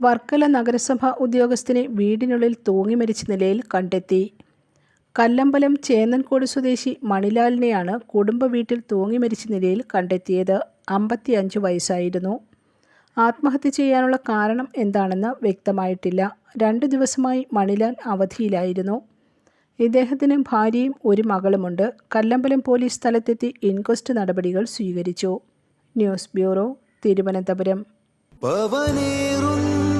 വർക്കല നഗരസഭ ഉദ്യോഗസ്ഥനെ വീടിനുള്ളിൽ തൂങ്ങി മരിച്ച നിലയിൽ കണ്ടെത്തി. കല്ലമ്പലം ചേന്നൻകോട് സ്വദേശി മണിലാലിനെയാണ് കുടുംബ വീട്ടിൽ തൂങ്ങി മരിച്ച നിലയിൽ കണ്ടെത്തിയത്. അമ്പത്തിയഞ്ച് വയസ്സായിരുന്നു. ആത്മഹത്യ ചെയ്യാനുള്ള കാരണം എന്താണെന്ന് വ്യക്തമായിട്ടില്ല. രണ്ട് ദിവസമായി മണിലാൽ അവധിയിലായിരുന്നു. ഇദ്ദേഹത്തിന് ഭാര്യയും ഒരു മകളുമുണ്ട്. കല്ലമ്പലം പോലീസ് സ്ഥലത്തെത്തി ഇൻക്വസ്റ്റ് നടപടികൾ സ്വീകരിച്ചു. News bureau Thiruvananthapuram.